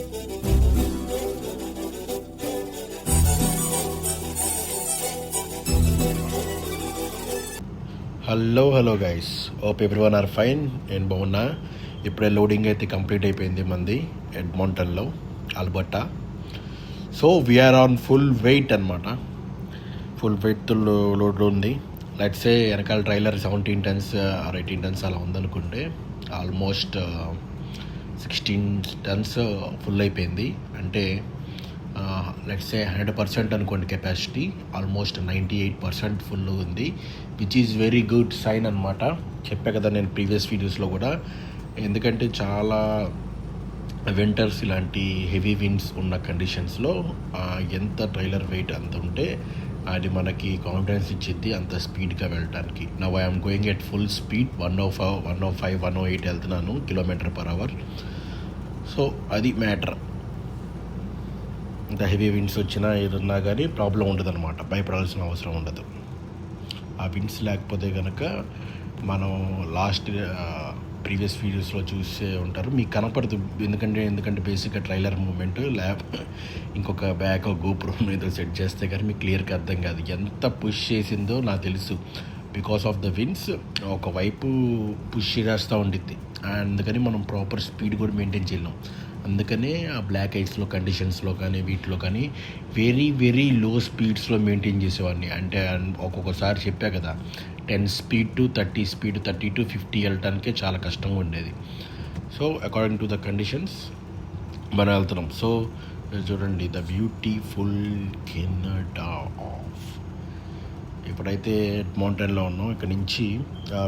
Hello hello guys hope everyone are fine నేను బాగున్నా. ఇప్పుడే లోడింగ్ అయితే కంప్లీట్ అయిపోయింది మంది ఎడ్మాంటన్లో Alberta so we're on full weight అనమాట ఫుల్ వెయిట్ లోడ్ ఉంది. లెట్సే వెనకాల trailer seventeen tons or eighteen tons అలా ఉందనుకుంటే ఆల్మోస్ట్ సిక్స్టీన్ టన్స్ ఫుల్ అయిపోయింది. అంటే లెట్సే హండ్రెడ్ పర్సెంట్ అనుకోండి capacity almost ninety eight percent full ఉంది. Which is very good sign అనమాట చెప్పా కదా నేను ప్రీవియస్ వీడియోస్లో కూడా. ఎందుకంటే చాలా వింటర్స్ ఇలాంటి హెవీ విండ్స్ ఉన్న కండిషన్స్లో ఎంత ట్రైలర్ వెయిట్ అంత ఉంటే అది మనకి కాన్ఫిడెన్స్ ఇచ్చింది అంత స్పీడ్గా వెళ్ళటానికి. Now I'm going at full speed one O five one O five one O eight వెళ్తున్నాను కిలోమీటర్ పర్ అవర్ సో అది మ్యాటర్ ఇంకా హెవీ విండ్స్ వచ్చినా ఏదన్నా కానీ ప్రాబ్లం ఉండదు అనమాట భయపడాల్సిన అవసరం ఉండదు. ఆ విండ్స్ లేకపోతే కనుక మనం లాస్ట్ ప్రీవియస్ వీడియోస్లో చూసే ఉంటారు. మీకు కనపడదు. ఎందుకంటే ఎందుకంటే బేసిక్గా ట్రైలర్ మూమెంట్ ల్యాబ్ ఇంకొక బ్యాక్ గోపురం ఏదో సెట్ చేస్తే కానీ మీకు క్లియర్గా అర్థం కాదు. ఎంత పుష్ చేసిందో నాకు తెలుసు. బికాస్ ఆఫ్ ద విన్స్ ఒకవైపు పుష్ చేస్తూ ఉండిద్ది. అందుకని మనం ప్రాపర్ స్పీడ్ కూడా మెయింటైన్ చేయలేం. అందుకనే ఆ బ్లాక్ ఐస్లో కండిషన్స్లో కానీ వీటిలో కానీ వెరీ వెరీ లో స్పీడ్స్లో మెయింటైన్ చేసేవాడిని. అంటే ఒక్కొక్కసారి చెప్పా కదా ten speed to thirty speed thirty to fifty వెళ్ళటానికే చాలా కష్టంగా ఉండేది. So according to the conditions మనం వెళ్తున్నాం. సో చూడండి ద బ్యూటిఫుల్ కెనడా ఆఫ్ ఇప్పుడైతే మౌంటైన్లో ఉన్నాం. ఇక్కడ నుంచి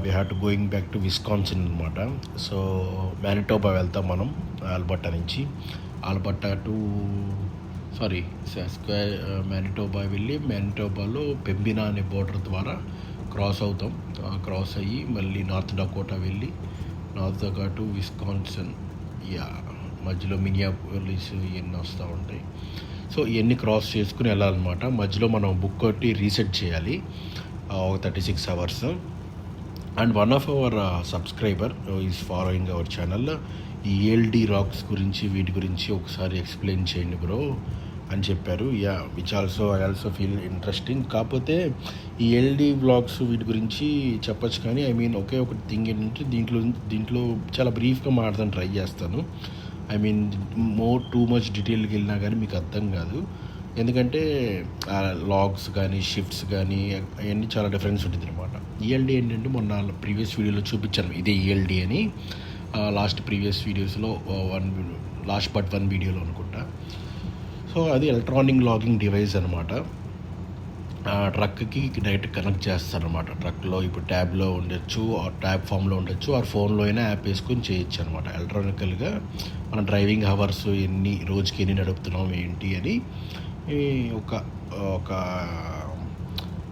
we have to going back to Wisconsin అనమాట సో మ్యానిటోబా వెళ్తాం మనం ఆల్బర్టా నుంచి. Alberta to sorry square Manitoba వెళ్ళి మ్యానిటోబాలో పెంబినా అనే బోర్డర్ ద్వారా క్రాస్ అవుతాం. క్రాస్ అయ్యి మళ్ళీ నార్త్ డకోటా వెళ్ళి North Dakota to Wisconsin yeah మధ్యలో మినియాపోలిస్ ఇవన్నీ వస్తూ ఉంటాయి. సో ఇవన్నీ క్రాస్ చేసుకుని వెళ్ళాలన్నమాట. మధ్యలో మనం బుక్ కొట్టి రీసెట్ చేయాలి. ఒక thirty six hours. And one of our subscriber is following our channel. ఈ ఏఎల్డి రాక్స్ గురించి వీటి గురించి ఒకసారి ఎక్స్ప్లెయిన్ చేయండి బ్రో అని చెప్పారు. Yeah which also I also feel interesting కాకపోతే ఈ ఎల్డి వ్లాగ్స్ వీటి గురించి చెప్పచ్చు కానీ ఐ మీన్ ఒకే ఒక థింగ్ ఏంటంటే దీంట్లో దీంట్లో చాలా బ్రీఫ్గా మాట్లాడదాన్ని ట్రై చేస్తాను. I mean more too much డీటెయిల్కి వెళ్ళినా కానీ మీకు అర్థం కాదు. ఎందుకంటే లాగ్స్ కానీ షిఫ్ట్స్ కానీ అవన్నీ చాలా డిఫరెన్స్ ఉంటుంది అనమాట ఈఎల్డి ఏంటంటే మొన్న ప్రీవియస్ వీడియోలో చూపించాను. ఇదే ఈఎల్డి అని. లాస్ట్ ప్రీవియస్ వీడియోస్లో వన్ లాస్ట్ బట్ వన్ వీడియోలో అనుకుంటా. సో అది ఎలక్ట్రానిక్ లాగింగ్ డివైస్ అనమాట ట్రక్కి డైరెక్ట్ కనెక్ట్ చేస్తారనమాట ట్రక్లో ఇప్పుడు ట్యాబ్లో ఉండొచ్చు ఆ ట్యాబ్ ఫామ్లో ఉండొచ్చు ఆ ఫోన్లో అయినా యాప్ వేసుకొని చేయొచ్చు అనమాట ఎలక్ట్రానికల్గా మన డ్రైవింగ్ హవర్స్ ఎన్ని రోజుకి ఎన్ని నడుపుతున్నాం ఏంటి అని ఒక ఒక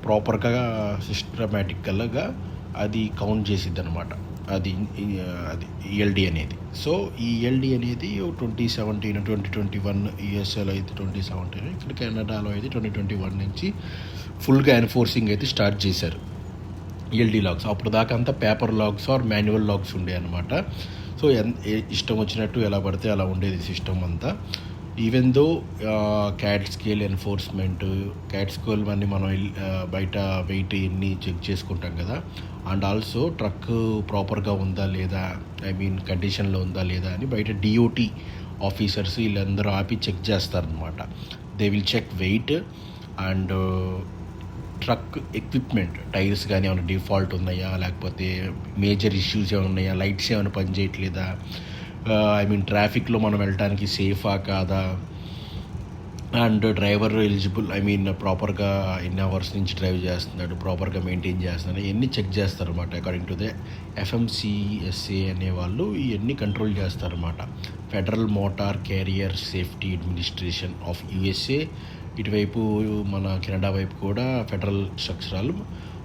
ప్రాపర్గా సిస్టమేటికల్గా అది కౌంట్ చేసిద్ది అనమాట అది అది ఈఎల్డి అనేది. సో ఈ ఈఎల్డి అనేది twenty seventeen twenty twenty one యూఎస్ఏలో అయితే ట్వంటీ సెవెంటీన్ ఇక్కడ కెనడాలో అయితే ట్వంటీ ట్వంటీ వన్ నుంచి ఫుల్గా ఎన్ఫోర్సింగ్ అయితే స్టార్ట్ చేశారు ఈఎల్డి లాగ్స్. అప్పుడు దాకా అంతా paper logs or manual logs ఉండే అనమాట సో ఇష్టం వచ్చినట్టు ఎలా పడితే అలా ఉండేది సిస్టమ్ అంతా. Even though CAT scale enforcement CAT scale అన్ని మనం uh, బయట వెయిట్ ఎన్ని చెక్ చేసుకుంటాం కదా. అండ్ ఆల్సో ట్రక్ ప్రాపర్గా ఉందా లేదా ఐ మీన్ కండిషన్లో ఉందా లేదా అని బయట డిఓటీ ఆఫీసర్స్ వీళ్ళందరూ ఆపి చెక్ చేస్తారనమాట they will check weight and truck equipment tyres కానీ ఏమైనా డిఫాల్ట్ ఉన్నాయా? లేకపోతే మేజర్ ఇష్యూస్ ఏమైనా ఉన్నాయా? లైట్స్ ఏమైనా పనిచేయట్లేదా? ఐ మీన్ ట్రాఫిక్లో మనం వెళ్ళటానికి సేఫా కాదా? And driver eligible I mean ప్రాపర్గా ఎన్ని అవర్స్ నుంచి డ్రైవ్ చేస్తున్నాడు ప్రాపర్గా మెయింటైన్ చేస్తున్నాడు ఇవన్నీ చెక్ చేస్తారన్నమాట అకార్డింగ్ టు ద ఎఫ్ఎంసిఎస్ఏ అనే వాళ్ళు ఇవన్నీ కంట్రోల్ చేస్తారన్నమాట. Federal motor carrier safety administration of USA ఇటువైపు మన కెనడా వైపు కూడా ఫెడరల్ స్ట్రక్చరాలు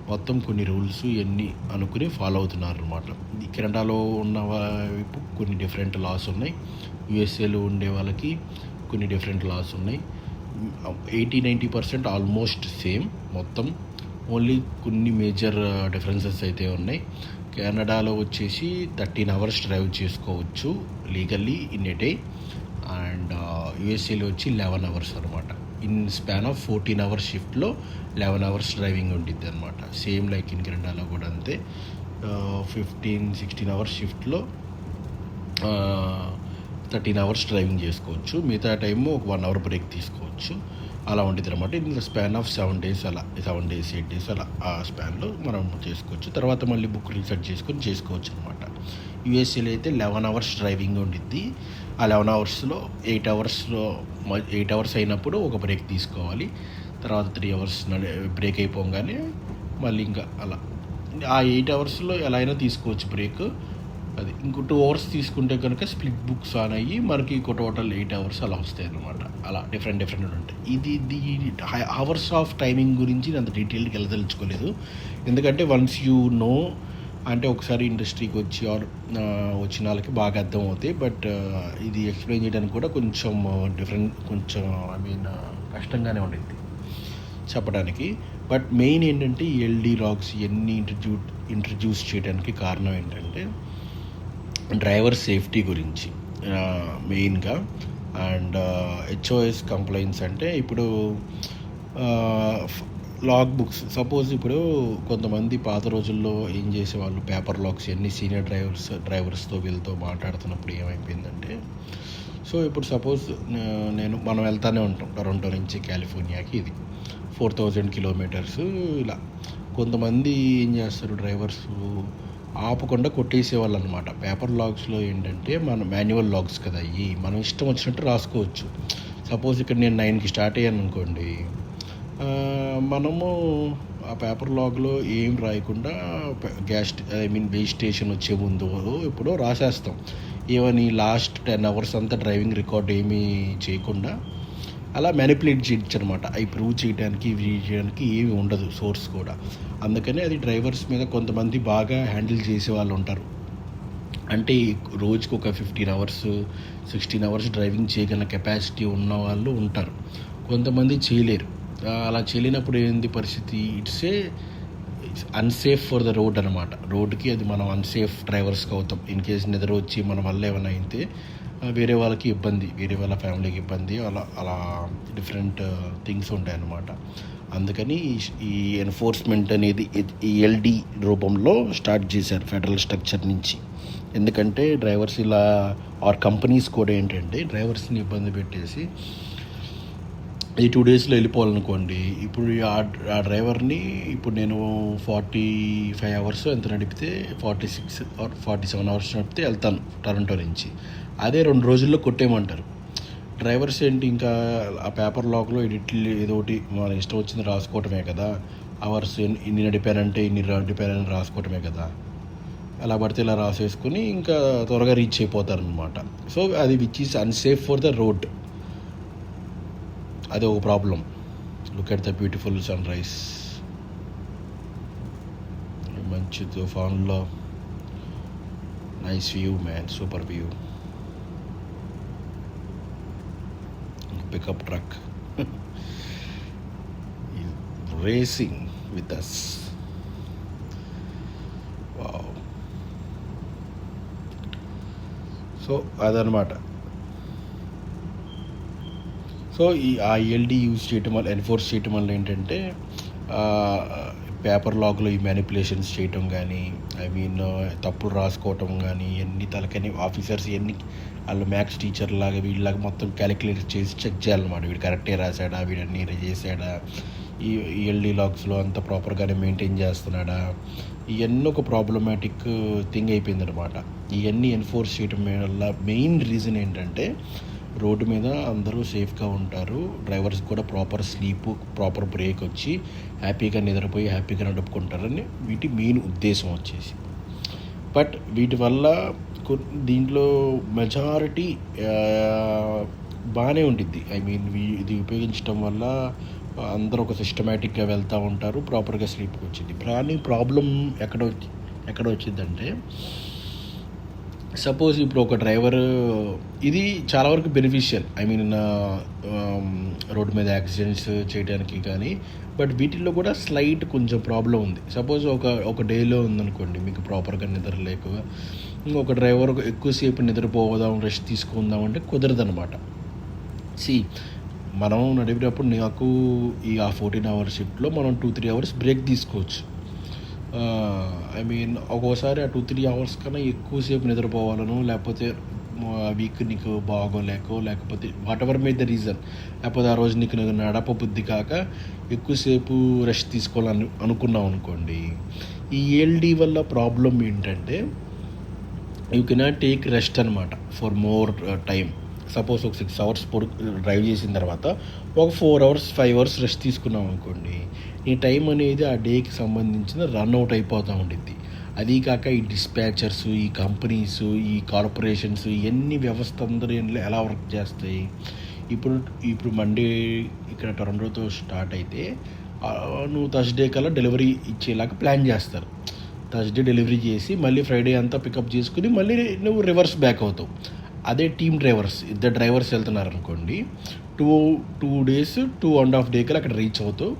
మొత్తం కొన్ని రూల్స్ ఇవన్నీ అనుకుని ఫాలో అవుతున్నారు అనమాట కెనడాలో ఉన్న వైపు కొన్ని డిఫరెంట్ లాస్ ఉన్నాయి. యుఎస్ఏలో ఉండే వాళ్ళకి కొన్ని డిఫరెంట్ లాస్ ఉన్నాయి. Eighty ninety percent almost same మొత్తం. ఓన్లీ కొన్ని మేజర్ డిఫరెన్సెస్ అయితే ఉన్నాయి. కెనడాలో వచ్చేసి థర్టీన్ అవర్స్ డ్రైవ్ చేసుకోవచ్చు legally in a day. And యూఎస్ఏలో వచ్చి లెవెన్ అవర్స్ అనమాట in span of fourteen hours షిఫ్ట్లో లెవెన్ అవర్స్ డ్రైవింగ్ ఉంటుంది అనమాట సేమ్ లైక్ ఇన్ కెనడాలో కూడా అంతే. ఫిఫ్టీన్ సిక్స్టీన్ అవర్స్ షిఫ్ట్లో థర్టీన్ అవర్స్ డ్రైవింగ్ చేసుకోవచ్చు. మిగతా టైము ఒక వన్ అవర్ బ్రేక్ తీసుకోవచ్చు. అలా ఉంటుంది అనమాట ఇందులో స్పాన్ ఆఫ్ సెవెన్ డేస్ అలా సెవెన్ డేస్ ఎయిట్ డేస్ అలా ఆ స్పాన్లో మనం చేసుకోవచ్చు. తర్వాత మళ్ళీ బుక్ రీసెట్ చేసుకొని చేసుకోవచ్చు అనమాట యూఎస్ఏలో అయితే లెవెన్ అవర్స్ డ్రైవింగ్ ఉండిద్ది. ఆ లెవెన్ అవర్స్లో ఎయిట్ అవర్స్లో ఎయిట్ అవర్స్ అయినప్పుడు ఒక బ్రేక్ తీసుకోవాలి. తర్వాత త్రీ అవర్స్ బ్రేక్ అయిపోగానే మళ్ళీ ఇంకా అలా. ఆ ఎయిట్ అవర్స్లో ఎలా అయినా తీసుకోవచ్చు బ్రేక్. అది ఇంకో టూ అవర్స్ తీసుకుంటే కనుక స్ప్లిట్ బుక్స్ ఆన్ అయ్యి మనకి ఇంకో టోటల్ ఎయిట్ అవర్స్ అలా వస్తాయి అనమాట అలా డిఫరెంట్ డిఫరెంట్ ఉంటాయి. ఇది ది అవర్స్ ఆఫ్ టైమింగ్ గురించి నేను అంత డీటెయిల్గా వెళ్ళదలుచుకోలేదు ఎందుకంటే వన్స్ యూ నో అంటే ఒకసారి ఇండస్ట్రీకి వచ్చి ఆర్ వచ్చిన వాళ్ళకి బాగా అర్థం అవుతాయి బట్ ఇది ఎక్స్ప్లెయిన్ చేయడానికి కూడా కొంచెం డిఫరెంట్ కొంచెం ఐ మీన్ కష్టంగానే ఉండింది చెప్పడానికి. బట్ మెయిన్ ఏంటంటే ఈ ఎల్డీ రాక్స్ ఇవన్నీ ఇంట్రడ్యూ ఇంట్రడ్యూస్ చేయడానికి కారణం ఏంటంటే డ్రైవర్ సేఫ్టీ గురించి మెయిన్గా. అండ్ హెచ్ఓఎస్ కంప్లైంట్స్ అంటే ఇప్పుడు లాగ్ బుక్స్. సపోజ్ ఇప్పుడు కొంతమంది పాత రోజుల్లో ఏం చేసేవాళ్ళు? పేపర్ లాగ్స్ ఎన్ని సీనియర్ డ్రైవర్స్ డ్రైవర్స్తో వీళ్ళతో మాట్లాడుతున్నప్పుడు ఏమైపోయిందంటే సో ఇప్పుడు సపోజ్ నేను మనం వెళ్తానే ఉంటాం. టొరంటో నుంచి కాలిఫోర్నియాకి ఇది. ఫోర్ థౌజండ్ కిలోమీటర్స్ ఇలా. కొంతమంది ఏం చేస్తారు? డ్రైవర్స్ ఆపకుండా కొట్టేసేవాళ్ళు అనమాట పేపర్ లాగ్స్లో ఏంటంటే మన మాన్యువల్ లాగ్స్ కదా అయ్యి మనం ఇష్టం వచ్చినట్టు రాసుకోవచ్చు. సపోజ్ ఇక్కడ నేను నైన్కి స్టార్ట్ అయ్యాను అనుకోండి మనము ఆ పేపర్ లాగ్లో ఏం రాయకుండా gas I mean base station వచ్చే ముందు ఇప్పుడు రాసేస్తాం. ఏమని లాస్ట్ టెన్ అవర్స్ అంతా డ్రైవింగ్ రికార్డ్ ఏమీ చేయకుండా అలా మ్యానిపులేట్ చేయొచ్చు అనమాట అవి ప్రూవ్ చేయడానికి ఇవి చేయడానికి ఏమి ఉండదు సోర్స్ కూడా. అందుకని అది డ్రైవర్స్ మీద కొంతమంది బాగా హ్యాండిల్ చేసే వాళ్ళు ఉంటారు. అంటే రోజుకి ఒక fifteen hours sixteen hours driving చేయగల కెపాసిటీ ఉన్న వాళ్ళు ఉంటారు. కొంతమంది చేయలేరు. అలా చెల్లినప్పుడు ఏంది పరిస్థితి? It's a unsafe for the road అనమాట రోడ్కి అది మనం అన్సేఫ్ డ్రైవర్స్కి అవుతాం. ఇన్ కేస్ నిద్ర వచ్చి మన వల్ల ఏమైనా అయితే వేరే వాళ్ళకి ఇబ్బంది వేరే వాళ్ళ ఫ్యామిలీకి ఇబ్బంది అలా అలా డిఫరెంట్ థింగ్స్ ఉంటాయి అన్నమాట. అందుకని ఈ- ఈ ఎన్ఫోర్స్మెంట్ అనేది ఈ ఎల్డి రూపంలో స్టార్ట్ చేశారు ఫెడరల్ స్ట్రక్చర్ నుంచి. ఎందుకంటే డ్రైవర్స్ ఇలా ఆర్ కంపెనీస్ కూడా ఏంటంటే డ్రైవర్స్ని ఇబ్బంది పెట్టేసి ఈ టూ డేస్లో వెళ్ళిపోవాలనుకోండి ఇప్పుడు ఆ ఆ డ్రైవర్ని ఇప్పుడు నేను ఫార్టీ ఫైవ్ అవర్స్ ఎంత నడిపితే forty six or forty seven hours నడిపితే వెళ్తాను టొరంటో నుంచి. అదే రెండు రోజుల్లో కొట్టేయమంటారు. డ్రైవర్స్ ఏంటి ఇంకా ఆ పేపర్ లాక్లో ఎడిట్లు ఏదో ఒకటి మన ఇష్టం వచ్చింది రాసుకోవటమే కదా. అవర్స్ ఎన్ని ఇన్ని నడిపారంటే ఇన్ని నడిపారని రాసుకోవటమే కదా. అలా పడితే ఇలా రాసేసుకుని ఇంకా త్వరగా రీచ్ అయిపోతారనమాట సో అది which is unsafe for the road అది ఒక problem look at the beautiful sunrise మంచి తుఫాన్లో nice view man super view pickup truck racing with us wow so అదనమాట సో ఈ ఆ ఎల్డి యూజ్ చేయటం వల్ల ఎన్ఫోర్స్ చేయటం వల్ల ఏంటంటే పేపర్ లాగ్లో ఈ మ్యానిపులేషన్స్ చేయటం కానీ ఐ మీన్ తప్పులు రాసుకోవటం కానీ ఎన్ని తలకని ఆఫీసర్స్ ఎన్ని వాళ్ళు మ్యాథ్స్ టీచర్ లాగా వీళ్ళలాగా మొత్తం క్యాలిక్యులేట్ చేసి చెక్ చేయాలన్నమాట. వీడు కరెక్టే రాశాడా వీడన్నీ చేశాడా ఈ ఎల్డి లాగ్స్లో అంత ప్రాపర్గానే మెయింటైన్ చేస్తున్నాడా ఇవన్నీ ఒక ప్రాబ్లమాటిక్ థింగ్ అయిపోయింది అనమాట ఇవన్నీ ఎన్ఫోర్స్ చేయటం వల్ల మెయిన్ రీజన్ ఏంటంటే రోడ్డు మీద అందరూ సేఫ్గా ఉంటారు. డ్రైవర్స్ కూడా ప్రాపర్ స్లీప్ ప్రాపర్ బ్రేక్ వచ్చి హ్యాపీగా నిద్రపోయి హ్యాపీగా నడుపుకుంటారని వీటి మెయిన్ ఉద్దేశం వచ్చేసి. బట్ వీటి వల్ల దీంట్లో మెజారిటీ బాగానే ఉంటుంది ఐ మీన్ ఇది ఉపయోగించడం వల్ల అందరూ ఒక సిస్టమేటిక్గా వెళ్తూ ఉంటారు ప్రాపర్గా స్లీప్కి వచ్చింది కానీ ప్రాబ్లం ఎక్కడ ఎక్కడ వచ్చిందంటే సపోజ్ ఇప్పుడు ఒక డ్రైవర్ ఇది చాలా వరకు బెనిఫిషియల్ ఐ మీన్ రోడ్డు మీద యాక్సిడెంట్స్ చేయడానికి కానీ బట్ వీటిల్లో కూడా స్లైట్ కొంచెం ప్రాబ్లం ఉంది. సపోజ్ ఒక ఒక డేలో ఉందనుకోండి మీకు ప్రాపర్గా నిద్ర లేక ఇంకొక డ్రైవర్ ఎక్కువసేపు నిద్రపోదాం రెస్ట్ తీసుకుందాం అంటే కుదరదు అనమాట సి మనం నడిపినప్పుడు నాకు ఈ ఆ ఫోర్టీన్ అవర్స్ షిఫ్ట్లో మనం టూ త్రీ అవర్స్ బ్రేక్ తీసుకోవచ్చు. ఐ మీన్ ఒక్కోసారి ఆ టూ త్రీ అవర్స్ కన్నా ఎక్కువసేపు నిద్రపోవాలను లేకపోతే వీక్ నీకు బాగోలేకో లేకపోతే whatever made the reason లేకపోతే ఆ రోజు నీకు నడప బుద్ధి కాక ఎక్కువసేపు రెస్ట్ తీసుకోవాలని అనుకున్నాం అనుకోండి. ఈ ఏఎల్డి వల్ల ప్రాబ్లం ఏంటంటే యూ కెనాట్ టేక్ రెస్ట్ అనమాట ఫర్ మోర్ టైం సపోజ్ ఒక సిక్స్ అవర్స్ పొడు డ్రైవ్ చేసిన తర్వాత ఒక four hours five hours rest తీసుకున్నాం అనుకోండి. ఈ టైం అనేది ఆ డేకి సంబంధించిన రన్ అవుట్ అయిపోతూ ఉండిద్ది. అదీ కాక ఈ డిస్పాచర్స్ ఈ కంపెనీస్ ఈ కార్పొరేషన్స్ ఇవన్నీ వ్యవస్థ అందరూ ఎలా వర్క్ చేస్తాయి? ఇప్పుడు ఇప్పుడు మండే ఇక్కడ టొరంటోతో స్టార్ట్ అయితే నువ్వు థర్స్డే కల్లా డెలివరీ ఇచ్చేలాగా ప్లాన్ చేస్తారు. థర్స్డే డెలివరీ చేసి మళ్ళీ ఫ్రైడే అంతా పికప్ చేసుకుని మళ్ళీ నువ్వు రివర్స్ బ్యాక్ అవుతావు. అదే టీమ్ డ్రైవర్స్ ఇద్దరు డ్రైవర్స్ వెళ్తున్నారు అనుకోండి two two days two and half day కల్లా అక్కడ రీచ్ అవుతావు.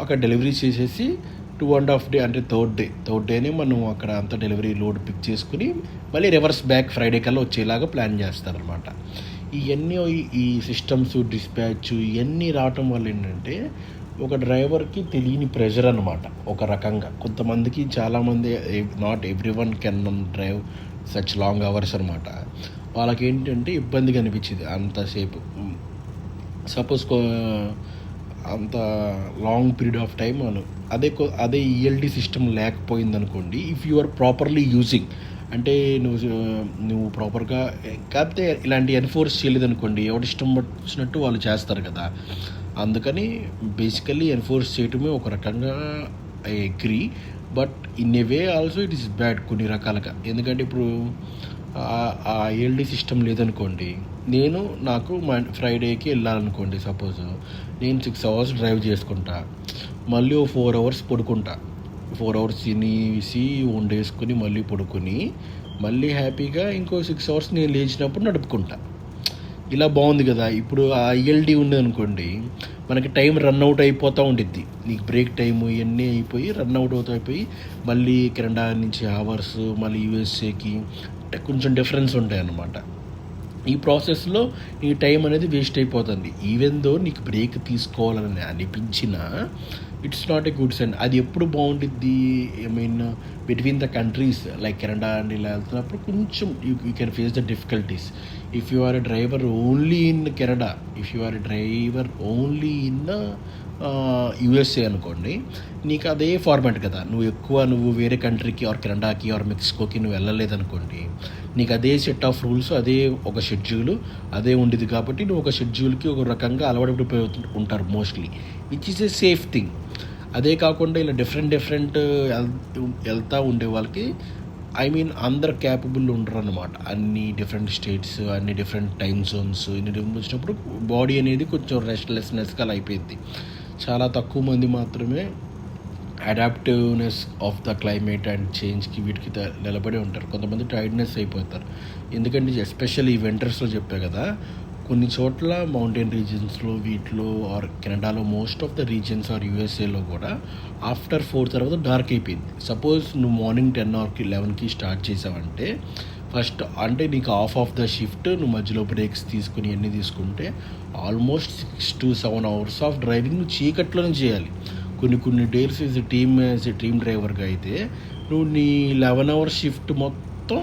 అక్కడ డెలివరీ చేసేసి టూ అండ్ హాఫ్ డే అంటే థర్డ్ డే. థర్డ్ డేనే మనం అక్కడ అంత డెలివరీ లోడ్ పిక్ చేసుకుని మళ్ళీ రివర్స్ బ్యాక్ ఫ్రైడే కల్లా వచ్చేలాగా ప్లాన్ చేస్తారనమాట ఇవన్నీ ఈ- ఈ సిస్టమ్స్ డిస్పాచ్ ఇవన్నీ రావటం వల్ల ఏంటంటే ఒక డ్రైవర్కి తెలియని ప్రెషర్ అనమాట ఒక రకంగా. కొంతమందికి చాలామంది not every one can drive such long hours అనమాట వాళ్ళకి ఏంటంటే ఇబ్బందిగా అనిపించింది అంతసేపు. సపోజ్ అంత లాంగ్ పీరియడ్ ఆఫ్ టైం అను. అదే అదే E సిస్టమ్ లేకపోయింది అనుకోండి if you are properly using అంటే నువ్వు నువ్వు ప్రాపర్గా కాకపోతే ఇలాంటి ఎన్ఫోర్స్ చేయలేదు అనుకోండి ఎవరి ఇష్టం వచ్చినట్టు వాళ్ళు చేస్తారు కదా. అందుకని బేసికల్లీ ఎన్ఫోర్స్ చేయటమే ఒక రకంగా I agree but in a way also it is bad కొన్ని రకాలుగా. ఎందుకంటే ఇప్పుడు ఆ ఏఎల్డి సిస్టమ్ లేదనుకోండి నేను నాకు ఫ్రైడేకి వెళ్ళాలనుకోండి సపోజ్ నేను సిక్స్ అవర్స్ డ్రైవ్ చేసుకుంటా మళ్ళీ ఓ ఫోర్ అవర్స్ పడుకుంటా. ఫోర్ అవర్స్ తినేసి వండేసుకుని మళ్ళీ పడుకొని మళ్ళీ హ్యాపీగా ఇంకో సిక్స్ అవర్స్ నేను లేచినప్పుడు నడుపుకుంటా. ఇలా బాగుంది కదా ఇప్పుడు ఆ ఐఎల్డి ఉంది అనుకోండి మనకి టైం రన్ అవుట్ అయిపోతూ ఉండిద్ది. నీకు బ్రేక్ టైం ఇవన్నీ అయిపోయి రన్ అవుట్ అవుతూ అయిపోయి మళ్ళీ కెనడా నుంచి అవర్స్ మళ్ళీ యూఎస్ఏకి కొంచెం డిఫరెన్స్ ఉంటాయి అన్నమాట. ఈ ప్రాసెస్లో నీ టైం అనేది వేస్ట్ అయిపోతుంది. ఈవెన్ దో నీకు బ్రేక్ తీసుకోవాలని అనిపించినా it's not a good sign అది ఎప్పుడు బాగుంటుంది I mean between the countries like Canada and ఇలా వెళ్తున్నప్పుడు కొంచెం you you can face the difficulties if you are a driver only in Canada if you are a driver only in USA అనుకోండి నీకు అదే format కదా. నువ్వు ఎక్కువ నువ్వు వేరే కంట్రీకి ఆర్ కెనడాకి ఆర్ మెక్సికోకి నువ్వు వెళ్ళలేదనుకోండి నీకు అదే సెట్ ఆఫ్ రూల్స్ అదే ఒక షెడ్యూల్ అదే ఉండేది కాబట్టి నువ్వు ఒక షెడ్యూల్కి ఒక రకంగా అలవాటు ఉంటారు mostly which is a safe thing అదే కాకుండా ఇలా డిఫరెంట్ డిఫరెంట్ వెళ్తూ ఉండే వాళ్ళకి ఐ మీన్ అందరు క్యాపబుల్ ఉండరు అనమాట అన్ని డిఫరెంట్ స్టేట్స్ అన్ని డిఫరెంట్ టైమ్ జోన్స్ ఇన్ని వచ్చినప్పుడు బాడీ అనేది కొంచెం రెస్ట్లెస్నెస్గా అయిపోయింది చాలా తక్కువ మంది మాత్రమే adaptiveness of the climate and చేంజ్కి వీటికి నిలబడి ఉంటారు. కొంతమంది టైర్డ్నెస్ అయిపోతారు. ఎందుకంటే ఎస్పెషల్లీ ఈ వింటర్స్లో చెప్పే కదా కొన్ని చోట్ల మౌంటైన్ రీజన్స్లో వీటిలో ఆర్ కెనడాలో most of the reasons or యూఎస్ఏలో కూడా ఆఫ్టర్ ఫోర్ తర్వాత డార్క్ అయిపోయింది. సపోజ్ నువ్వు మార్నింగ్ టెన్ ఆర్కి లెవెన్కి స్టార్ట్ చేసావంటే ఫస్ట్ అంటే నీకు ఆఫ్ ఆఫ్ ద షిఫ్ట్ నువ్వు మధ్యలో బ్రేక్స్ తీసుకుని అన్నీ తీసుకుంటే almost six to seven hours of driving నువ్వు చీకట్లోనే చేయాలి. కొన్ని కొన్ని days is team as team డ్రైవర్గా అయితే నువ్వు నీ లెవెన్ అవర్స్ షిఫ్ట్ మొత్తం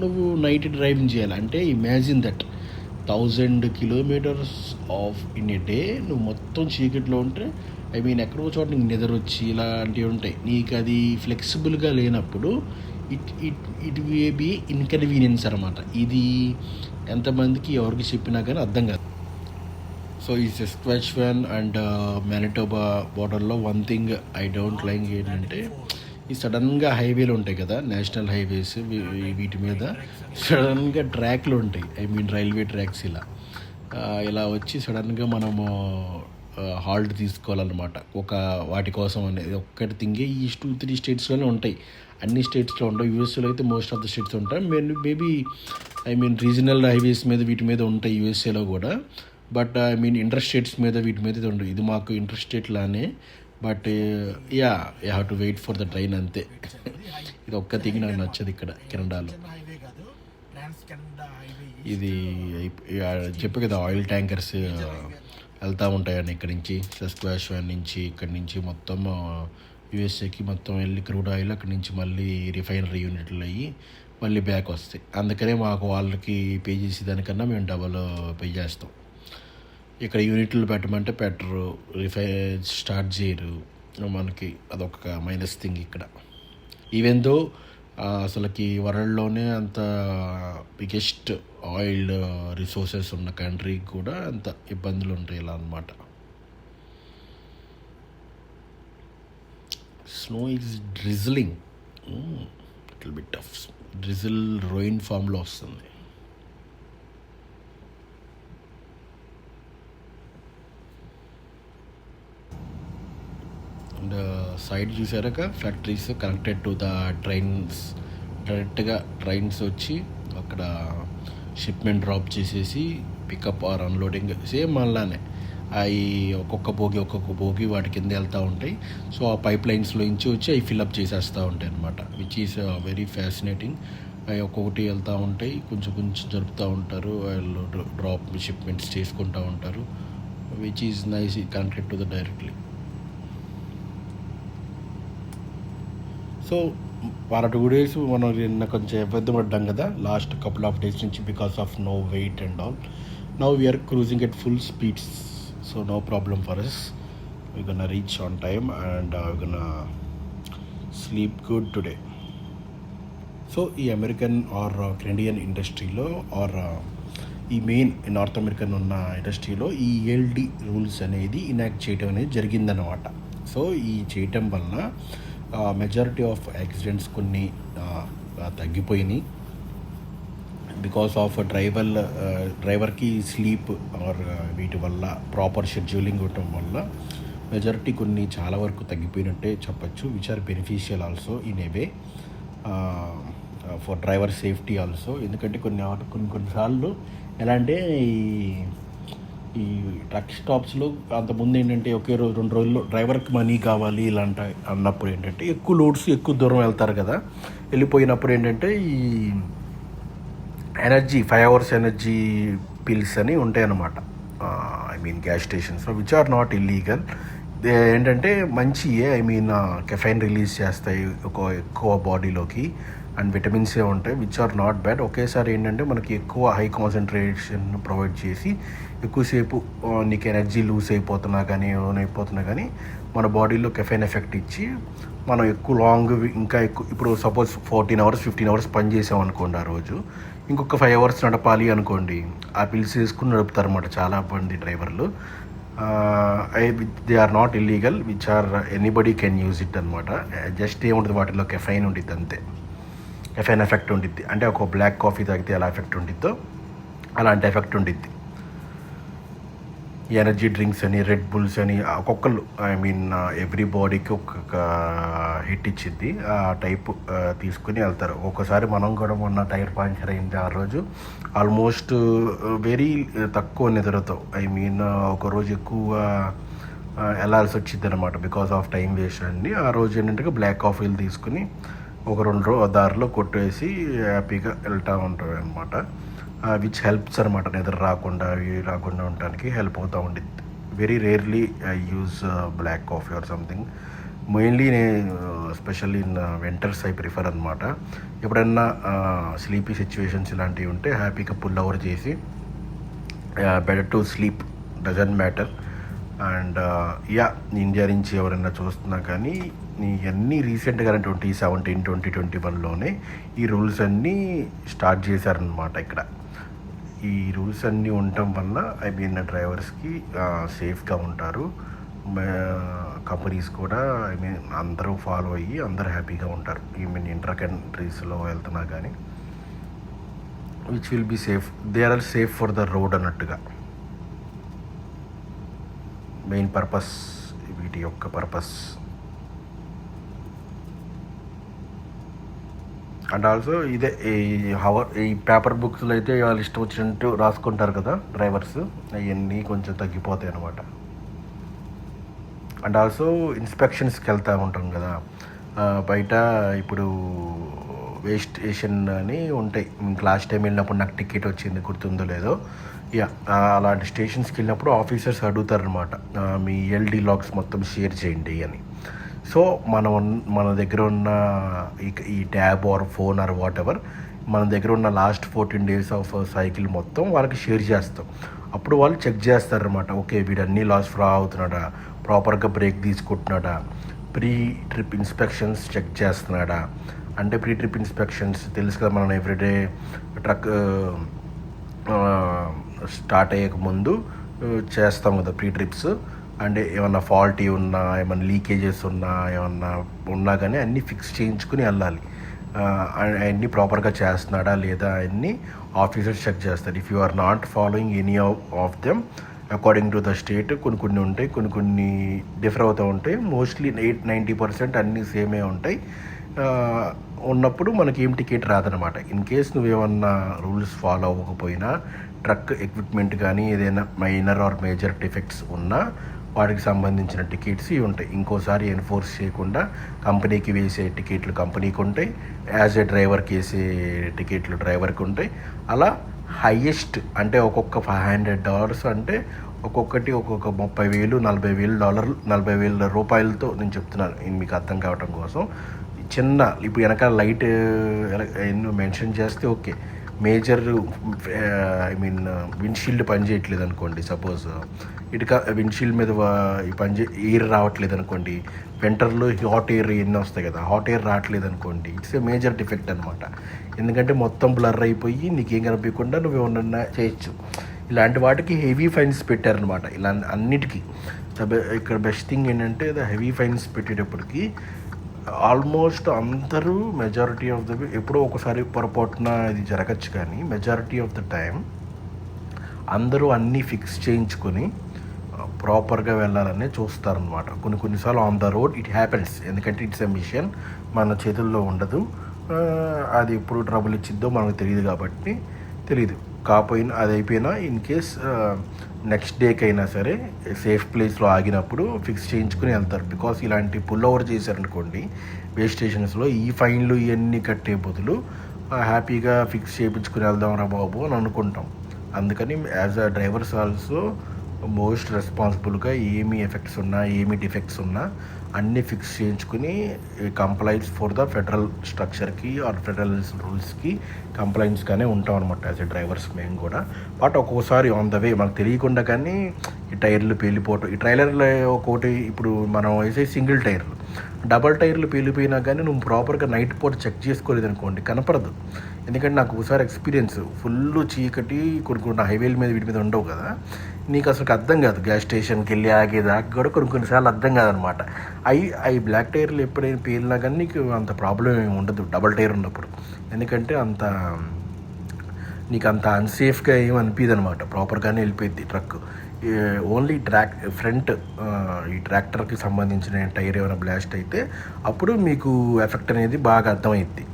నువ్వు నైట్ డ్రైవింగ్ చేయాలి. అంటే imagine that thousand kilometres of in a day నువ్వు మొత్తం చీకట్లో ఉంటే ఐ మీన్ ఎక్కడో చోట నీకు నిద్ర వచ్చి ఇలాంటివి ఉంటాయి. నీకు అది ఫ్లెక్సిబుల్గా లేనప్పుడు it it it way be inconvenience అనమాట. ఇది ఎంతమందికి ఎవరికి చెప్పినా కానీ అర్థం కాదు. సో ఈ సెస్క్వాచ్వన్ అండ్ మ్యానిటోబా బోర్డర్లో one thing I don't like ఏంటంటే ఈ సడన్గా హైవేలు ఉంటాయి కదా నేషనల్ హైవేస్ వీటి మీద సడన్గా ట్రాక్లు ఉంటాయి. ఐ మీన్ రైల్వే ట్రాక్స్ ఇలా. ఇలా వచ్చి సడన్గా మనము హాల్ట్ తీసుకోవాలన్నమాట. ఒక వాటి కోసం అనేది ఒక్కటి థింగే ఈ టూ త్రీ స్టేట్స్లోనే ఉంటాయి. అన్ని స్టేట్స్లో ఉంటాయి యూఎస్ఏలో అయితే మోస్ట్ ఆఫ్ ద స్టేట్స్ ఉంటాయి. Maybe I mean regional highways మీద వీటి మీద ఉంటాయి యూఎస్ఏలో కూడా. But I mean interstates మీద వీటి మీద ఉండవు. ఉండదు ఇది మాకు ఇంటర్ స్టేట్ లానే. But yeah you have to wait for the train అంతే. ఇది ఒక్క థింగ్ నాకు నచ్చదు ఇక్కడ కెనడాలో. ఇది చెప్పే చెప్పు కదా ఆయిల్ ట్యాంకర్స్ వెళ్తూ ఉంటాయండి ఇక్కడి నుంచి. సస్క్వాష్ నుంచి ఇక్కడి నుంచి మొత్తం యూఎస్ఏకి మొత్తం వెళ్ళి క్రూడ్ ఆయిల్ అక్కడి నుంచి మళ్ళీ రిఫైనరీ యూనిట్లు అయ్యి మళ్ళీ బ్యాక్ వస్తాయి. అందుకనే మాకు వాళ్ళకి పే చేసే దానికన్నా మేము డబల్ పే చేస్తాం. ఇక్కడ యూనిట్లు పెట్టమంటే పెట్టరు రిఫై స్టార్ట్ చేయరు. మనకి అదొక మైనస్ థింగ్ ఇక్కడ. ఈవెన్ దో అసలుకి వరల్డ్లోనే అంత బిగ్గెస్ట్ ఆయిల్ రిసోర్సెస్ ఉన్న కంట్రీకి కూడా అంత ఇబ్బందులు ఉంటాయి ఇలా అనమాట snow is drizzling little bit tough drizzle రోయిన్ ఫామ్లో వస్తుంది. And side చూసారాక factories connected to the trains డైరెక్ట్గా ట్రైన్స్ వచ్చి అక్కడ షిప్మెంట్ డ్రాప్ చేసేసి పికప్ ఆర్ అన్లోడింగ్ సేమ్ మళ్ళానే అవి ఒక్కొక్క భోగి ఒక్కొక్క భోగి వాటి కింద వెళ్తూ ఉంటాయి. సో ఆ పైప్ లైన్స్లో నుంచి వచ్చి అవి ఫిల్అప్ చేసేస్తూ ఉంటాయి అనమాట విచ్ ఈస్ వెరీ ఫ్యాసినేటింగ్ అవి ఒక్కొక్కటి వెళ్తూ ఉంటాయి కొంచెం కొంచెం జరుపుతూ ఉంటారు వాళ్ళు డ్రాప్ షిప్మెంట్స్ చేసుకుంటూ ఉంటారు which is nice connected to the directly so one two days మనం నిన్న కొంచెం ఇబ్బంది పడ్డాం కదా లాస్ట్ కపుల్ ఆఫ్ డేస్ నుంచి because of no wait and all now we're cruising at full speeds so no problem for us we gonna reach on time and gonna sleep good today so ఈ American or Canadian ఇండస్ట్రీలో or ఈ main North American ఉన్న ఇండస్ట్రీలో ఈ LD rules అనేది enact చేయడం అనేది జరిగిందనమాట సో ఈ చేయటం వలన మెజారిటీ ఆఫ్ యాక్సిడెంట్స్ కొన్ని తగ్గిపోయినాయి. బికాస్ ఆఫ్ డ్రైవర్ డ్రైవర్కి స్లీప్ ఆర్ వీటి వల్ల ప్రాపర్ షెడ్యూలింగ్ ఉండటం వల్ల మెజారిటీ కొన్ని చాలా వరకు తగ్గిపోయినట్టే చెప్పచ్చు. Which are beneficial also in a way for driver safety also ఎందుకంటే కొన్ని కొన్ని కొన్నిసార్లు ఎలా అంటే ఈ ఈ ట్రక్ స్టాప్స్లో అంతకుముందు ఏంటంటే ఒకే రోజు రెండు రోజుల్లో డ్రైవర్కి మనీ కావాలి ఇలాంటి అన్నప్పుడు ఏంటంటే ఎక్కువ లోడ్స్ ఎక్కువ దూరం వెళ్తారు కదా. వెళ్ళిపోయినప్పుడు ఏంటంటే ఈ energy five hours energy pills అని ఉంటాయన్నమాట. ఐ మీన్ గ్యాస్ స్టేషన్స్లో విచ్ ఆర్ నాట్ ఇల్లీగల్ ఏంటంటే మంచియే ఐ మీన్ కెఫైన్ రిలీజ్ చేస్తాయి ఒక ఎక్కువ బాడీలోకి అండ్ విటమిన్స్ ఏ ఉంటాయి విచ్ ఆర్ నాట్ బ్యాడ్ ఒకేసారి ఏంటంటే మనకి ఎక్కువ హై కాన్సన్ట్రేషన్ ప్రొవైడ్ చేసి ఎక్కువసేపు నీకు ఎనర్జీ లూజ్ అయిపోతున్నా కానీ ఓన్ అయిపోతున్నా కానీ మన బాడీలో కెఫైన్ ఎఫెక్ట్ ఇచ్చి మనం ఎక్కువ లాంగ్ ఇంకా ఎక్కువ ఇప్పుడు suppose fourteen hours fifteen hours పని చేసాం అనుకోండి ఆ రోజు ఇంకొక ఫైవ్ అవర్స్ నడపాలి అనుకోండి ఆ పిల్స్ వేసుకుని నడుపుతారు అన్నమాట చాలా మంది డ్రైవర్లు. I they are not illegal which are anybody can use it అనమాట జస్ట్ ఏముంటుంది వాటిలో కెఫైన్ ఉండిద్ది అంతే. కెఫైన్ ఎఫెక్ట్ ఉండిద్ది. అంటే ఒక బ్లాక్ కాఫీ తాగితే ఎలా ఎఫెక్ట్ ఉండిద్దో అలాంటి ఎఫెక్ట్ ఉండిద్ది. ఎనర్జీ డ్రింక్స్ అని రెడ్ బుల్స్ అని ఒక్కొక్కరు ఐ మీన్ ఎవ్రీ బాడీకి ఒక్కొక్క హిట్ ఇచ్చింది ఆ టైప్ తీసుకుని వెళ్తారు. ఒక్కసారి మనం కూడా మొన్న టైర్ పంచర్ అయింది ఆ రోజు. ఆల్మోస్ట్ వెరీ తక్కువ నిద్రతో. ఐ మీన్ ఒక రోజు ఎక్కువ వెళ్ళాల్సి వచ్చింది అనమాట బికాస్ ఆఫ్ టైం వేస్ట్ అండి ఆ రోజు ఏంటంటే బ్లాక్ కాఫీలు తీసుకుని ఒక రెండు రో దారిలో కొట్టేసి హ్యాపీగా వెళ్తూ ఉంటారు అనమాట విచ్ హెల్ప్స్ అనమాట నిద్ర రాకుండా అవి రాకుండా ఉండటానికి హెల్ప్ అవుతూ ఉండిద్ది. Very rarely I use black coffee or something mainly నేను specially in winters I prefer అనమాట ఎప్పుడన్నా స్లీపీ సిచ్యువేషన్స్ ఇలాంటివి ఉంటే హ్యాపీగా పుల్ ఓవర్ చేసి better to sleep doesn't matter and ya India నుంచి ఎవరైనా చూస్తున్నా కానీ ఇవన్నీ రీసెంట్గా ట్వంటీ సెవెంటీన్ ట్వంటీ ట్వంటీ వన్లోనే ఈ రూల్స్ అన్నీ స్టార్ట్ చేశారనమాట ఇక్కడ. ఈ రూల్స్ అన్నీ ఉండటం వల్ల ఐ మీన్ డ్రైవర్స్కి సేఫ్గా ఉంటారు. కంపెనీస్ కూడా ఐ మీన్ అందరూ ఫాలో అయ్యి అందరూ హ్యాపీగా ఉంటారు. ఈ మీన్ ఇంటర్ కంట్రీస్లో వెళ్తున్నా కానీ which will be safe they are safe for the road అన్నట్టుగా. మెయిన్ పర్పస్ వీటి యొక్క పర్పస్. అండ్ ఆల్సో ఇదే ఈ హవర్ ఈ పేపర్ బుక్స్లో అయితే వాళ్ళు ఇష్టం వచ్చినట్టు రాసుకుంటారు కదా డ్రైవర్స్. అవన్నీ కొంచెం తగ్గిపోతాయి అనమాట అండ్ ఆల్సో ఇన్స్పెక్షన్స్కి వెళ్తూ ఉంటాం కదా. బయట ఇప్పుడు వేస్ట్ స్టేషన్ అని ఉంటాయి. లాస్ట్ టైం వెళ్ళినప్పుడు నాకు టికెట్ వచ్చింది గుర్తుందో లేదో. యా అలాంటి స్టేషన్స్కి వెళ్ళినప్పుడు ఆఫీసర్స్ అడుగుతారనమాట మీ ఎల్డీ లాగ్స్ మొత్తం షేర్ చేయండి అని. సో మనం మన దగ్గర ఉన్న ఈ ఈ tab or phone or whatever మన దగ్గర ఉన్న last fourteen days of cycle మొత్తం వాళ్ళకి షేర్ చేస్తాం. అప్పుడు వాళ్ళు చెక్ చేస్తారనమాట ఓకే వీడు అన్ని లాస్ ఫ్రా అవుతున్నాడా? ప్రాపర్గా బ్రేక్ తీసుకుంటున్నాడా? ప్రీ ట్రిప్ ఇన్స్పెక్షన్స్ చెక్ చేస్తున్నాడా? అంటే ప్రీ ట్రిప్ ఇన్స్పెక్షన్స్ తెలుసు కదా మనం ఎవ్రీడే ట్రక్ స్టార్ట్ అయ్యక ముందు చేస్తాం కదా ప్రీ ట్రిప్స్. అంటే ఏమన్నా ఫాల్టీ ఉన్నా ఏమన్నా లీకేజెస్ ఉన్నా ఏమన్నా ఉన్నా కానీ అన్నీ ఫిక్స్ చేయించుకుని వెళ్ళాలి. అన్నీ ప్రాపర్గా చేస్తున్నాడా లేదా అన్నీ ఆఫీసర్స్ చెక్ చేస్తారు. If you are not following any of them according to the state కొన్ని కొన్ని ఉంటాయి కొన్ని కొన్ని డిఫర్ అవుతూ ఉంటాయి. మోస్ట్లీ ఎయిట్ నైంటీ పర్సెంట్ అన్నీ సేమే ఉంటాయి. ఉన్నప్పుడు మనకి ఏం టికెట్ రాదనమాట ఇన్ కేస్ నువ్వేమన్నా రూల్స్ ఫాలో అవ్వకపోయినా ట్రక్ ఎక్విప్మెంట్ కానీ ఏదైనా మైనర్ ఆర్ మేజర్ డిఫెక్ట్స్ ఉన్నా వాటికి సంబంధించిన టికెట్స్ ఇవి ఉంటాయి. ఇంకోసారి ఎన్ఫోర్స్ చేయకుండా కంపెనీకి వేసే టికెట్లు కంపెనీకి ఉంటాయి. యాజ్ ఏ డ్రైవర్కి వేసే టికెట్లు డ్రైవర్కి ఉంటాయి. అలా హయ్యెస్ట్ అంటే ఒక్కొక్క ఫైవ్ హండ్రెడ్ డాలర్స్ అంటే ఒక్కొక్కటి ఒక్కొక్క ముప్పై వేలు నలభై వేలు డాలర్లు నలభై వేల రూపాయలతో నేను చెప్తున్నాను. మీకు అర్థం కావటం కోసం. చిన్న ఇప్పుడు వెనకాల లైట్ ఎన్నో మెన్షన్ చేస్తే okay. Major I mean windshield పని చేయట్లేదు అనుకోండి సపోజ్. ఇటుక విండ్షీల్డ్ మీద ఈ పని చే ఎయిర్ రావట్లేదు అనుకోండి వెంటర్లో హాట్ ఎయిర్ ఎన్ని వస్తాయి కదా హాట్ ఎయిర్ రావట్లేదు అనుకోండి ఇట్స్ ఏ మేజర్ డిఫెక్ట్ అనమాట ఎందుకంటే మొత్తం బ్లర్ అయిపోయి నీకేం కనిపించకుండా నువ్వు ఏమన్నా చేయొచ్చు. ఇలాంటి వాటికి హెవీ ఫైన్స్ పెట్టారనమాట ఇలా అన్నిటికీ. ఇక్కడ బెస్ట్ థింగ్ ఏంటంటే హెవీ ఫైన్స్ పెట్టేటప్పటికి ఆల్మోస్ట్ అందరూ మెజారిటీ ఆఫ్ ద ఎప్పుడో ఒకసారి పొరపాటున ఇది జరగచ్చు కానీ మెజారిటీ ఆఫ్ ద టైం అందరూ అన్నీ ఫిక్స్ చేయించుకొని ప్రాపర్గా వెళ్ళాలని చూస్తారనమాట కొన్ని కొన్నిసార్లు on the road it happens ఎందుకంటే ఇట్స్ ఎ మిషన్ మన చేతుల్లో ఉండదు. అది ఎప్పుడు ట్రబుల్ ఇచ్చిద్దో మనకు తెలియదు కాబట్టి తెలియదు కాకపోయినా అది అయిపోయినా ఇన్ కేస్ నెక్స్ట్ డేకి అయినా సరే సేఫ్ ప్లేస్లో ఆగినప్పుడు ఫిక్స్ చేయించుకుని వెళ్తారు. బికాస్ ఇలాంటి పుల్ ఓవర్ చేశారనుకోండి వే స్టేషన్స్లో ఈ ఫైన్లు ఇవన్నీ కట్టే బదులు హ్యాపీగా ఫిక్స్ చేయించుకుని వెళ్దాం రా బాబు అని అనుకుంటాం. అందుకని as a drivers also most రెస్పాన్సిబుల్గా ఏమి ఎఫెక్ట్స్ ఉన్నా ఏమి డిఫెక్ట్స్ ఉన్నా అన్నీ ఫిక్స్ చేయించుకుని కంప్లైన్స్ ఫర్ ద ఫెడరల్ స్ట్రక్చర్కి ఆర్ ఫెడరల్ రూల్స్కి కంప్లైంట్స్గానే ఉంటాం అనమాట యాజ్ ఎ డ్రైవర్స్ మేము కూడా. బట్ ఒక్కోసారి ఆన్ ద వే మనకు తెలియకుండా కానీ ఈ టైర్లు పేలిపోవటం ఈ ట్రైలర్లో ఒకటి ఇప్పుడు మనం వేసే సింగిల్ టైర్లు డబల్ టైర్లు పేలిపోయినా కానీ నువ్వు ప్రాపర్గా నైట్ పూట చెక్ చేసుకోలేదు అనుకోండి కనపడదు. ఎందుకంటే నాకు ఒకసారి ఎక్స్పీరియన్స్ ఫుల్ చీకటి కొన్ని కొన్ని హైవేల మీద వీటి మీద ఉండవు కదా. నీకు అసలు అర్థం కాదు. గ్యాస్ స్టేషన్కి వెళ్ళి ఆగేదాకా కూడా కొన్ని కొన్నిసార్లు అర్థం కాదనమాట. అవి అవి బ్లాక్ టైర్లు ఎప్పుడైనా పేలినా కానీ నీకు అంత ప్రాబ్లం ఏమి ఉండదు. డబల్ టైర్ ఉన్నప్పుడు. ఎందుకంటే అంత నీకు అంత అన్సేఫ్గా ఏమి అనిపించదు అనమాట. ప్రాపర్గానే వెళ్ళిపోయింది ట్రక్ ఓన్లీ ట్రాక్ ఫ్రంట్ ఈ ట్రాక్టర్కి సంబంధించిన టైర్ ఏమైనా బ్లాస్ట్ అయితే అప్పుడు మీకు ఎఫెక్ట్ అనేది బాగా అర్థమైద్ది.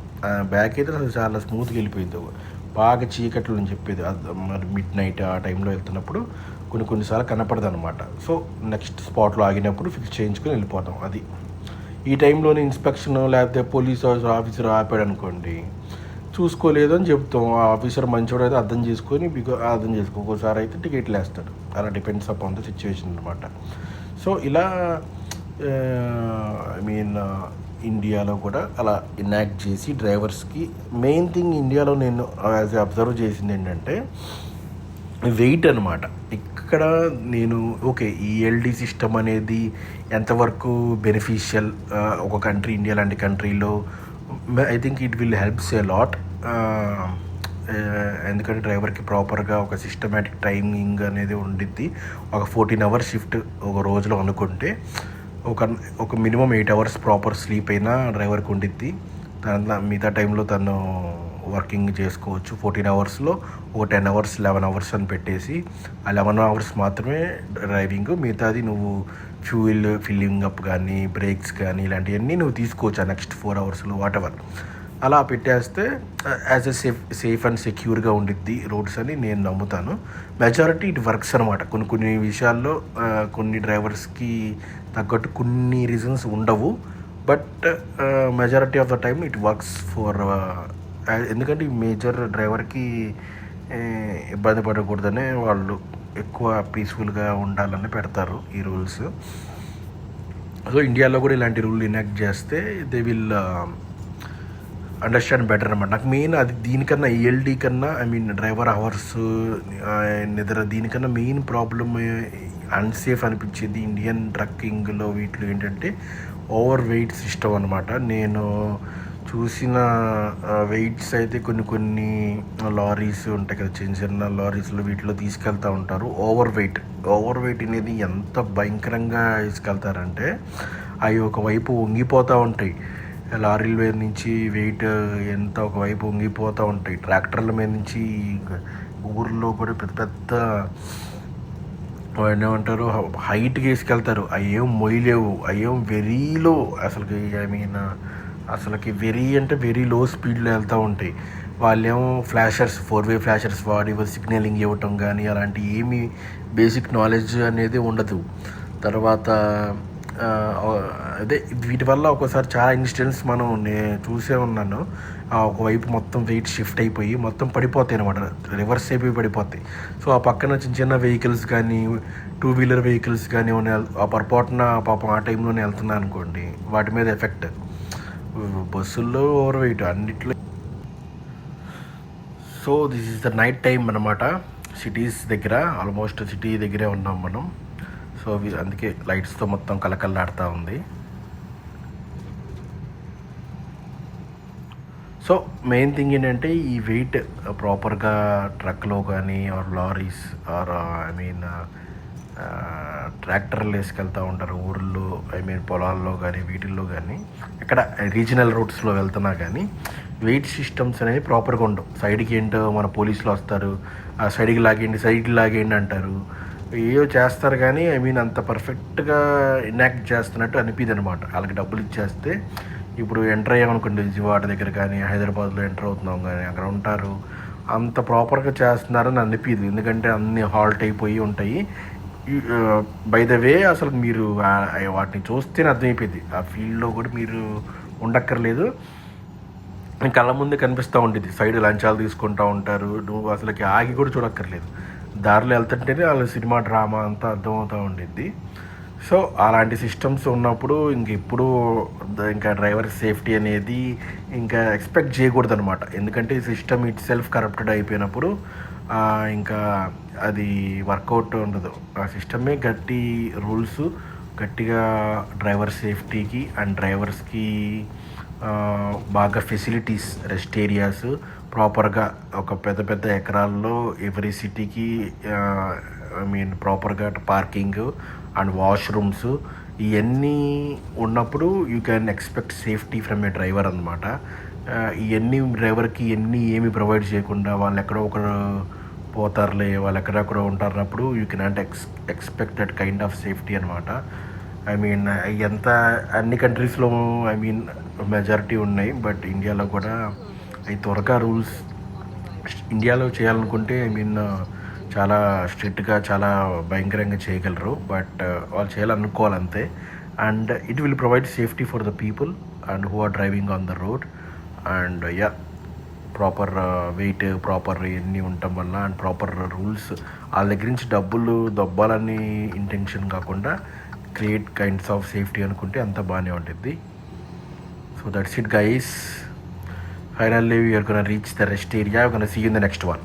బ్యాక్ అయితే అసలు చాలా స్మూత్గా వెళ్ళిపోయింది. బాగా చీకట్లు అని చెప్పేది. మరి మిడ్ నైట్ ఆ టైంలో వెళ్తున్నప్పుడు కొన్ని కొన్నిసార్లు కనపడదు అనమాట సో నెక్స్ట్ స్పాట్లో ఆగినప్పుడు ఫిక్స్ చేయించుకొని వెళ్ళిపోతాం అది. ఈ టైంలోనే ఇన్స్పెక్షన్ లేకపోతే పోలీస్ ఆఫీసర్ ఆపాడు అనుకోండి. చూసుకోలేదు అని చెప్తాం. ఆ ఆఫీసర్ మంచివాడు అయితే అర్థం చేసుకొని బికా అర్థం చేసుకో ఒక్కోసారి అయితే టికెట్లు వేస్తాడు. అలా డిపెండ్స్ అపాన్ ద సిచ్యువేషన్ అనమాట సో ఇలా ఐ మీన్ ఇండియాలో కూడా అలా ఇనాక్ట్ చేసి డ్రైవర్స్కి మెయిన్ థింగ్ ఇండియాలో నేను యాజ్ అబ్జర్వ్ చేసింది ఏంటంటే వెయిట్ అనమాట ఇక్కడ నేను ఓకే ఈ ఎల్డి సిస్టమ్ అనేది ఎంతవరకు బెనిఫిషియల్ ఒక కంట్రీ ఇండియా లాంటి కంట్రీలో I think it will helps a lot ఎందుకంటే డ్రైవర్కి ప్రాపర్గా ఒక సిస్టమేటిక్ టైమింగ్ అనేది ఉండిద్ది. ఒక ఫోర్టీన్ అవర్స్ షిఫ్ట్ ఒక రోజులో అనుకుంటే ఒక ఒక minimum eight hours proper sleep అయినా డ్రైవర్కి ఉండిద్ది. దాంట్లో మిగతా టైంలో తను వర్కింగ్ చేసుకోవచ్చు. ఫోర్టీన్ అవర్స్లో ఓ టెన్ అవర్స్ లెవెన్ అవర్స్ అని పెట్టేసి ఆ లెవెన్ అవర్స్ మాత్రమే డ్రైవింగ్ మిగతాది నువ్వు ఫ్యూయిల్ ఫిల్లింగ్ అప్ కానీ బ్రేక్స్ కానీ ఇలాంటివన్నీ నువ్వు తీసుకోవచ్చు ఆ నెక్స్ట్ ఫోర్ అవర్స్లో వాట్ ఎవర్ అలా పెట్టేస్తే as a safe safe and సెక్యూర్గా ఉండిద్ది రోడ్స్ అని నేను నమ్ముతాను. మెజారిటీ ఇట్ వర్క్స్ అనమాట కొన్ని కొన్ని విషయాల్లో కొన్ని డ్రైవర్స్కి తగ్గట్టు కొన్ని రీజన్స్ ఉండవు. But majority of the time it works for ఎందుకంటే ఈ మేజర్ డ్రైవర్కి ఇబ్బంది పడకూడదనే వాళ్ళు ఎక్కువ పీస్ఫుల్గా ఉండాలని పెడతారు ఈ రూల్స్. సో ఇండియాలో కూడా ఇలాంటి రూల్ ఇనాక్ట్ చేస్తే దే విల్ అండర్స్టాండ్ బెటర్ అనమాట నాకు మెయిన్ అది దీనికన్నా ఈఎల్డీ కన్నా ఐ మీన్ డ్రైవర్ అవర్స్ నిద్ర దీనికన్నా మెయిన్ ప్రాబ్లమ్ అన్సేఫ్ అనిపించేది ఇండియన్ ట్రక్కింగ్లో వీటిలో ఏంటంటే ఓవర్ వెయిట్ సిస్టమ్ అనమాట నేను చూసిన వెయిట్స్ అయితే కొన్ని కొన్ని లారీస్ ఉంటాయి కదా చిన్న చిన్న లారీస్లో వీటిలో తీసుకెళ్తూ ఉంటారు. ఓవర్ వెయిట్ ఓవర్ వెయిట్ అనేది ఎంత భయంకరంగా తీసుకెళ్తారంటే అవి ఒకవైపు వంగిపోతూ ఉంటాయి. లారీల మీద నుంచి వెయిట్ ఎంత ఒకవైపు వంగిపోతూ ఉంటాయి. ట్రాక్టర్ల మీద నుంచి ఊర్లో కూడా పెద్ద పెద్ద ఏమంటారు హైట్కి వేసుకెళ్తారు అవి ఏం మొయ్యలేవు. అయ్యేం వెరీలో. అసలు అసలుకి ఐ మీన్ అసలుకి వెరీ అంటే వెరీ లో స్పీడ్లో వెళ్తూ ఉంటాయి. వాళ్ళేమో ఫ్లాషర్స్ ఫోర్ వే ఫ్లాషర్స్ వాడి సిగ్నలింగ్ ఇవ్వటం కానీ అలాంటి ఏమీ బేసిక్ నాలెడ్జ్ అనేది ఉండదు. తర్వాత అదే వీటి వల్ల ఒక్కోసారి చాలా ఇన్సిడెంట్స్ మనం నే చూసే ఉన్నాను. ఆ ఒకవైపు మొత్తం వెయిట్ షిఫ్ట్ అయిపోయి మొత్తం పడిపోతాయి అనమాట రివర్స్ అయిపోయి పడిపోతాయి. సో ఆ పక్కన చిన్న చిన్న వెహికల్స్ కానీ టూ వీలర్ వెహికల్స్ కానీ ఆ పొరపాటున పాపం ఆ టైంలోనే వెళ్తున్నా అనుకోండి వాటి మీద ఎఫెక్ట్ బస్సుల్లో ఓవర్ వెయిట్ అన్నిట్లో. So this is the night time అనమాట సిటీస్ దగ్గర ఆల్మోస్ట్ సిటీ దగ్గరే ఉన్నాం మనం. సో అందుకే లైట్స్తో మొత్తం కలకల్లాడుతూ ఉంది. సో మెయిన్ థింగ్ ఏంటంటే ఈ వెయిట్ ప్రాపర్గా ట్రక్లో కానీ or lorries or I mean ట్రాక్టర్లు వేసుకెళ్తూ ఉంటారు. ఊర్లో ఐ మీన్ పొలాల్లో కానీ వీటిల్లో కానీ ఇక్కడ రీజనల్ రూట్స్లో వెళ్తున్నా కానీ వెయిట్ సిస్టమ్స్ అనేవి ప్రాపర్గా ఉండవు. సైడ్కి ఏంటో మన పోలీసులు వస్తారు. ఆ సైడ్కి లాగేయండి సైడ్కి లాగేయండి అంటారు. ఏవో చేస్తారు కానీ ఐ మీన్ అంత పర్ఫెక్ట్గా ఇనాక్ట్ చేస్తున్నట్టు అనిపిది అనమాట వాళ్ళకి డబ్బులు ఇచ్చేస్తే ఇప్పుడు ఎంటర్ అయ్యామనుకోండి విజయవాడ దగ్గర కానీ హైదరాబాద్లో ఎంటర్ అవుతున్నాం కానీ అక్కడ ఉంటారు. అంత ప్రాపర్గా చేస్తున్నారని అనిపిదు. ఎందుకంటే అన్ని హాల్ట్ అయిపోయి ఉంటాయి. బై ద వే అసలు మీరు వాటిని చూస్తేనే అర్థమైపోయింది. ఆ ఫీల్డ్లో కూడా మీరు ఉండక్కర్లేదు. కళ్ళ ముందే కనిపిస్తూ ఉండేది. సైడ్ లంచాలు తీసుకుంటూ ఉంటారు. నువ్వు అసలుకి ఆగి కూడా చూడక్కర్లేదు. దారిలో వెళ్తుంటేనే వాళ్ళ సినిమా డ్రామా అంతా అర్థమవుతూ ఉండిద్ది సో అలాంటి సిస్టమ్స్ ఉన్నప్పుడు ఇంక ఇప్పుడు ఇంకా డ్రైవర్ సేఫ్టీ అనేది ఇంకా ఎక్స్పెక్ట్ చేయకూడదు అనమాట ఎందుకంటే ఈ సిస్టమ్ ఇట్ సెల్ఫ్ కరప్టెడ్ అయిపోయినప్పుడు ఇంకా అది వర్కౌట్ ఉండదు. ఆ సిస్టమే గట్టి రూల్స్ గట్టిగా డ్రైవర్ సేఫ్టీకి అండ్ డ్రైవర్స్కి బాగా ఫెసిలిటీస్ రెస్ట్ ఏరియాస్ ప్రాపర్గా ఒక పెద్ద పెద్ద ఎకరాల్లో ఎవ్రీ సిటీకి ఐ మీన్ ప్రాపర్గా పార్కింగ్ అండ్ వాష్రూమ్స్ ఇవన్నీ ఉన్నప్పుడు you can expect safety from a driver అనమాట ఇవన్నీ డ్రైవర్కి ఇవన్నీ ఏమి ప్రొవైడ్ చేయకుండా వాళ్ళు ఎక్కడో ఒకరు పోతారులే వాళ్ళు ఎక్కడెక్కడో ఉంటారన్నప్పుడు you cannot ex expected kind of safety అనమాట ఐ మీన్ ఎంత అన్ని కంట్రీస్లో ఐ మీన్ మెజారిటీ ఉన్నాయి బట్ ఇండియాలో కూడా అవి త్వరగా రూల్స్ ఇండియాలో చేయాలనుకుంటే ఐ మీన్ చాలా స్ట్రిక్ట్గా చాలా భయంకరంగా చేయగలరు బట్ వాళ్ళు చేయాలనుకోవాలి అంతే and it will provide safety for the people and who are driving on the road and yeah proper weight proper ఇవన్నీ ఉండటం వల్ల అండ్ ప్రాపర్ రూల్స్ వాళ్ళ దగ్గర నుంచి డబ్బులు దొబ్బాలని ఇంటెన్షన్ కాకుండా క్రియేట్ కైండ్స్ ఆఫ్ సేఫ్టీ అనుకుంటే అంత బాగానే ఉంటుంది so that's it guys finally we're gonna reach the rest area gonna see in the next one